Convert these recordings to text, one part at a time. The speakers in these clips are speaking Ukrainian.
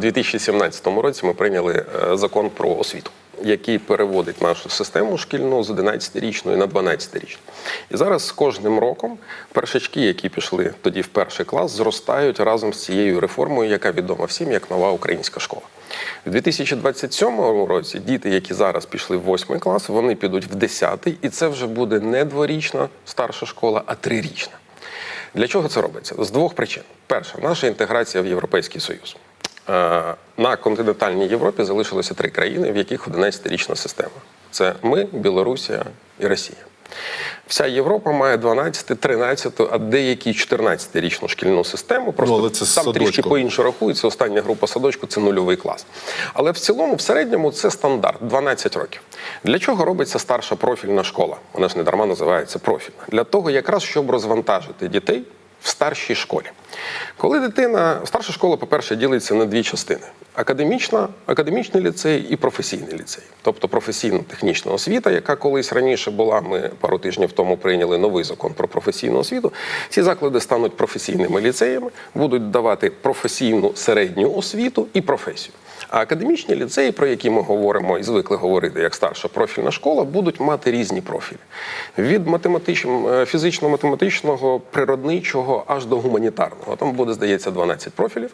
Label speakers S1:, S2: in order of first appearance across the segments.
S1: У 2017 році ми прийняли е, закон про освіту, який переводить нашу систему шкільну з 11-річної на 12-річну. І зараз з кожним роком першачки, які пішли тоді в перший клас, зростають разом з цією реформою, яка відома всім як нова українська школа. У 2027 році діти, які зараз пішли в 8 клас, вони підуть в 10, і це вже буде не дворічна старша школа, а трирічна. Для чого це робиться? З двох причин: перша наша інтеграція в Європейський Союз. Е, На континентальній Європі залишилося три країни, в яких 11-річна система: це ми, Білорусія і Росія. Вся Європа має 12, 13, а деякі 14-річну шкільну систему. Просто
S2: Ну, але це
S1: там трішки по-інше рахується. Остання група садочку це нульовий клас. Але в цілому, в середньому, це стандарт 12 років. Для чого робиться старша профільна школа? Вона ж не дарма називається профільна. Для того, якраз щоб розвантажити дітей в старшій школі. Коли дитина, старша школа, по-перше, ділиться на дві частини: академічна, академічний ліцей і професійний ліцей. Тобто професійно-технічна освіта, яка колись раніше була. Ми пару тижнів тому прийняли новий закон про професійну освіту. Ці заклади стануть професійними ліцеями, будуть давати професійну середню освіту і професію. А академічні ліцеї, про які ми говоримо і звикли говорити як старша профільна школа, будуть мати різні профілі: від математичного, фізично-математичного, природничого аж до гуманітарного. Там буде, здається, 12 профілів.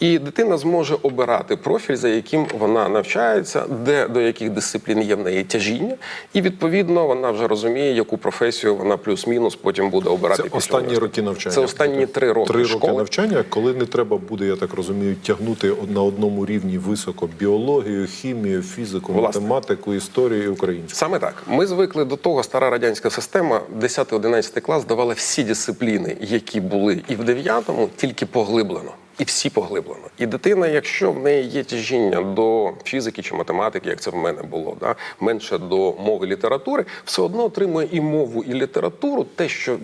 S1: І дитина зможе обирати профіль, за яким вона навчається, де до яких дисциплін є в неї тяжіння, і відповідно вона вже розуміє, яку професію вона плюс-мінус потім буде обирати.
S2: Це останні роки навчання.
S1: Це останні три роки
S2: Три роки навчання, коли не треба буде, я так розумію, тягнути на одному рівні високо біологію, хімію, фізику,
S1: Власне.
S2: математику, історію і українську.
S1: Саме так. Ми звикли до того, стара радянська система 10-11 клас давала всі дисципліни, які були і в 9-му, тільки поглиблено. І всі поглиблено. І дитина, якщо в неї є тяжіння до фізики чи математики, як це в мене було, да, менше до мови літератури, все одно отримує і мову, і літературу, те, що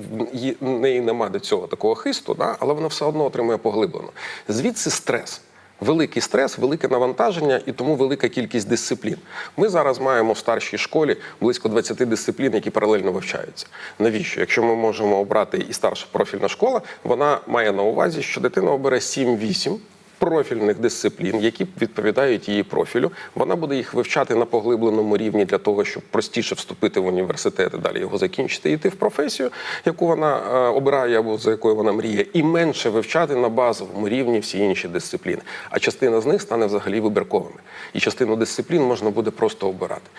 S1: в неї немає до цього такого хисту, да, але вона все одно отримує поглиблено. Звідси стрес. Великий стрес, велике навантаження і тому велика кількість дисциплін. Ми зараз маємо в старшій школі близько 20 дисциплін, які паралельно вивчаються. Навіщо? Якщо ми можемо обрати і старша профільна школа, вона має на увазі, що дитина обере 7-8 профільних дисциплін, які відповідають її профілю. Вона буде їх вивчати на поглибленому рівні для того, щоб простіше вступити в університет і далі його закінчити і йти в професію, яку вона е, обирає або за якою вона мріє, і менше вивчати на базовому рівні всі інші дисципліни. А частина з них стане взагалі вибірковими. І частину дисциплін можна буде просто обирати.